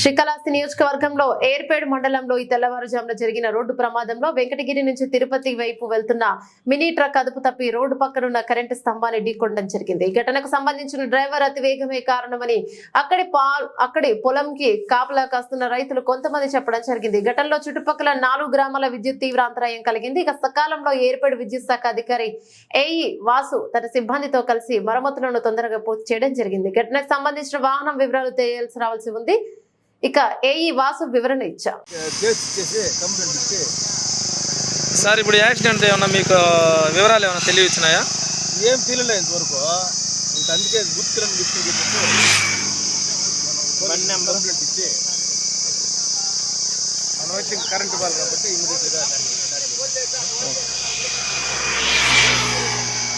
శ్రీకాళహస్తి నియోజకవర్గంలో ఏర్పేడు మండలంలో ఈ తెల్లవారుజామున జరిగిన రోడ్డు ప్రమాదంలో వెంకటగిరి నుంచి తిరుపతి వైపు వెళ్తున్న మినీ ట్రక్ అదుపు తప్పి రోడ్డు పక్కనున్న కరెంటు స్తంభాన్ని ఢీకొనడం జరిగింది. ఈ ఘటనకు సంబంధించిన డ్రైవర్ అతి వేగమే కారణమని అక్కడి అక్కడి పొలంకి కాపలా కాస్తున్న రైతులు కొంతమంది చెప్పడం జరిగింది. ఘటనలో చుట్టుపక్కల నాలుగు గ్రామాల విద్యుత్ తీవ్ర అంతరాయం కలిగింది. ఇక సకాలంలో ఏర్పేడు విద్యుత్ శాఖ అధికారి ఏఈ వాసు తన సిబ్బందితో కలిసి మరమ్మతులను తొందరగా పూర్తి చేయడం జరిగింది. ఘటనకు సంబంధించిన వాహనం వివరాలు తెలియాల్సి రావాల్సి ఉంది. ఇక ఏఈ వాసు వివరణ ఇచ్చా. సార్ ఇప్పుడు యాక్సిడెంట్ ఏమన్నా మీకు వివరాలు ఏమైనా తెలియచ్చినాయా? ఏం తెలియలేదు ఇంతవరకు. ఇంకా అందుకే గుర్తులను గుర్తు ఇచ్చి మనం వచ్చి కరెంట్ బాల్ కాబట్టి ఇమీడియట్గా దాన్ని